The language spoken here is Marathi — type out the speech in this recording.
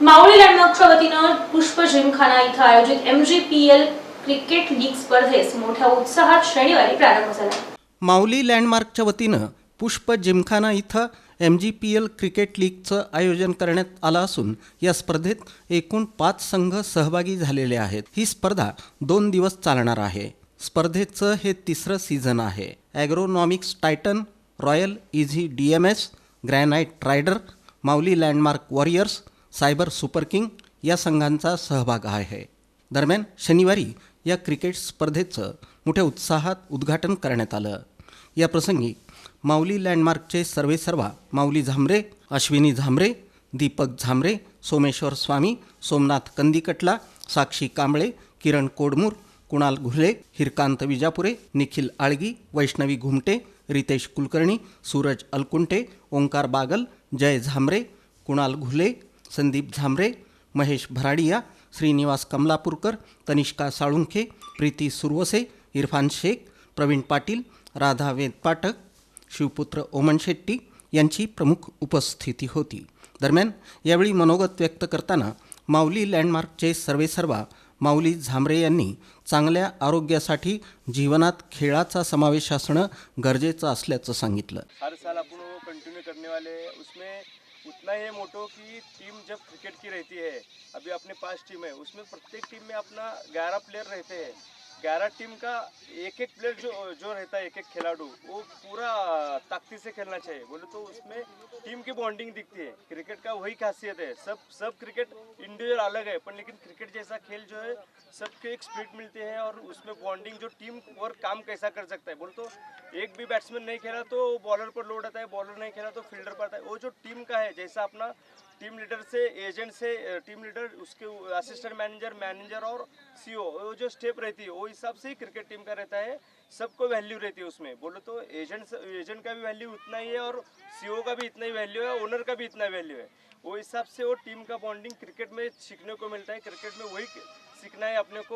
मावळी लँडमार्कच्या वतीनं पुष्प जिमखाना इथं आयोजित M G P L cricket league स्पर्धेस मोठ्या उत्साहात शनिवारी प्रारंभ झाला. माऊली लँडमार्कच्या वतीनं पुष्प जिमखाना इथं M G P L cricket लीगचं आयोजन करण्यात आलं असून या स्पर्धेत एकूण पाच संघ सहभागी झालेले आहेत. ही स्पर्धा दोन दिवस चालणार आहे. स्पर्धेचं हे तिसरं सीझन आहे. Agronomics Titan Royal Easy D M S Granite Rider Mauli Landmark Warriors Cyber Super King या संघांचा सहभाग आहे. दरम्यान शनिवारी या क्रिकेट स्पर्धेचं मोठ्या उत्साहात उद्घाटन करण्यात आलं. या प्रसंगी माऊली लँडमार्कचे सर्वेसर्वा माऊली झांबरे अश्विनी झांबरे दीपक झांबरे सोमेश्वर स्वामी सोमनाथ कंदीकटला साक्षी कांबळे किरण कोडमूर कुणाल घुले हिरकांत विजापुरे निखिल आळगी वैष्णवी घुमटे रितेश कुलकर्णी सूरज अलकुंटे ओंकार बागल जय झांबरे कुणाल घुले संदीप झांबरे महेश भराडिया श्रीनिवास कमलापूरकर तनिष्का साळुंखे प्रीती सुरवसे इरफान शेख प्रवीण पाटील राधा वेद पाठक शिवपुत्र ओमन शेट्टी यांची प्रमुख उपस्थिती होती. दरम्यान यावेळी मनोगत व्यक्त करताना माऊली लँडमार्कचे सर्वेसर्वा माऊली झांबरे यांनी चांगल्या आरोग्यासाठी जीवनात खेळाचा समावेश असणं गरजेचं असल्याचं सांगितलं. हर साल आपण कंटिन्यू करने वाले उसमें उतना ही मोटो कि टीम जब क्रिकेट की रहती है अभी अपने पास टीम है उसमें प्रत्येक टीम में अपना ग्यारह प्लेयर रहते हैं। ग्यारह टीम का एक एक प्लेयर जो जो रहता है एक एक खिलाड़ू, वो पूरा ताकती से खेलना चाहिए। बोले तो उसमें टीम की बॉन्डिंग दिखती है। क्रिकेट का वही खासियत है। सब सब क्रिकेट इंडिविजुअल अलग है, पर लेकिन क्रिकेट जैसा खेल जो है, सबके एक स्पिरिट मिलती है और उसमें बॉन्डिंग, जो टीम वर्क काम कैसा कर सकता है। बोले तो एक भी बैट्समैन नहीं खेला तो बॉलर पर लोड आता है, बॉलर नहीं खेला तो फील्डर पर आता है। वो जो टीम का है, जैसा अपना टीम लीडर से, एजेंट से टीम लीडर, उसके असिस्टेंट मैनेजर मैनेजर और सी वो जो स्टेप रहती है, वो हिसाब से ही क्रिकेट टीम का रहता है, सबको वैल्यू रहती है उसमें। बोलो तो एजेंट एजेंट का भी वैल्यू उतना ही है और सीओ का भी इतना ही वैल्यू है, ओनर का भी इतना वैल्यू है। वो हिसाब से वो टीम का बॉन्डिंग क्रिकेट में सीखने को मिलता है, क्रिकेट में वही सीखना है अपने को।